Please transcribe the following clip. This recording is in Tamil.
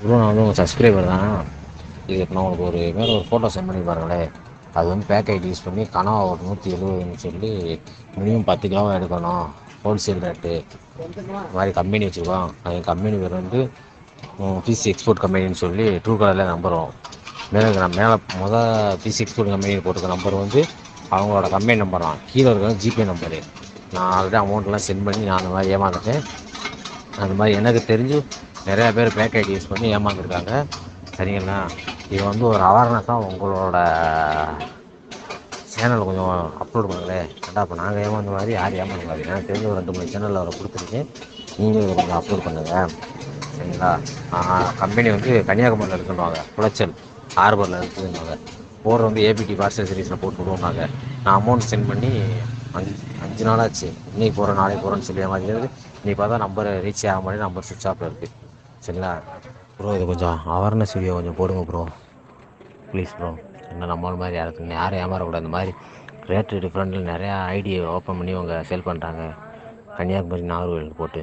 ப்ரோ நான் வந்து உங்கள் சப்ஸ்கிரைபர் தான். இது நான் உங்களுக்கு ஒரு மேலே ஒரு ஃபோட்டோ சென்ட் பண்ணி பாருங்களேன் அது வந்து பேக் ஐடி யூஸ் பண்ணி கனவா ஒரு நூற்றி எழுபதுன்னு சொல்லி மினிமம் பத்து கிலோவா எடுக்கணும். ஹோல்சேல் ரேட்டு இந்த மாதிரி கம்பெனி வச்சுருக்கோம். அது கம்பெனி பேர் வந்து பிசி எக்ஸ்போர்ட் கம்பெனின்னு சொல்லி ட்ரூ கலரில் நம்பர் வரும். மேலே நான் மேலே மொதல் பிசி எக்ஸ்போர்ட் கம்பெனி போட்டிருக்க நம்பர் வந்து அவங்களோட கம்பெனி நம்பர் தான். கீழே இருக்கிறது ஜிபே நம்பரு நான் ஆல்ரெடி அமௌண்ட்லாம் சென்ட் பண்ணி நான் அந்த மாதிரி ஏமாந்துட்டேன். அந்த மாதிரி எனக்கு தெரிஞ்சு நிறையா பேர் பேக் ஐடி யூஸ் பண்ணி ஏமாந்துருக்காங்க. சரிங்களா? இது வந்து ஒரு அவேர்னஸாக உங்களோட சேனல் கொஞ்சம் அப்லோட் பண்ணுங்களேன் ஏன்டா இப்போ நாங்கள் ஏமாந்த மாதிரி யார் ஏமாந்த மாதிரி எனக்கு தெரிஞ்ச ஒரு ரெண்டு மூணு சேனலில் அவரை கொடுத்துருக்கேன் நீங்களும் இதை கொஞ்சம் அப்லோட் பண்ணுங்கள் சரிங்களா? கம்பெனி வந்து கன்னியாகுமரியில் இருக்குன்னுவாங்க. குளச்சல் ஹார்பரில் இருக்குதுன்னுவாங்க போகிற வந்து ஏபிடி பார்சல் சீரீஸில் போட்டு விடுவோம்னாங்க. நான் அமௌண்ட் சென்ட் பண்ணி அஞ்சு அஞ்சு நாளாச்சு இன்னைக்கு போகிறேன் நாளைக்கு போகிறேன்னு சொல்லி மாதிரி இன்றைக்கி இன்னைக்கு பார்த்தா நம்பர் ரீச் ஆக மாதிரி நம்பர் சுவிட்ச் ஆஃபில் இருக்குது சரிங்களா? ப்ரோ இது கொஞ்சம் அவேர்னஸ் வீடியோ கொஞ்சம் போடுங்க ப்ரோ ப்ளீஸ் ப்ரோ என்ன நம்மள மாதிரி யாருக்கு யாரும் ஏமாறக்கூடாது. இந்த மாதிரி ரேட்டு டிஃப்ரெண்ட்டில் நிறையா ஐடியை ஓப்பன் பண்ணி அவங்க சேல் பண்ணுறாங்க கன்னியாகுமரி நாகர்கோவில் போட்டு.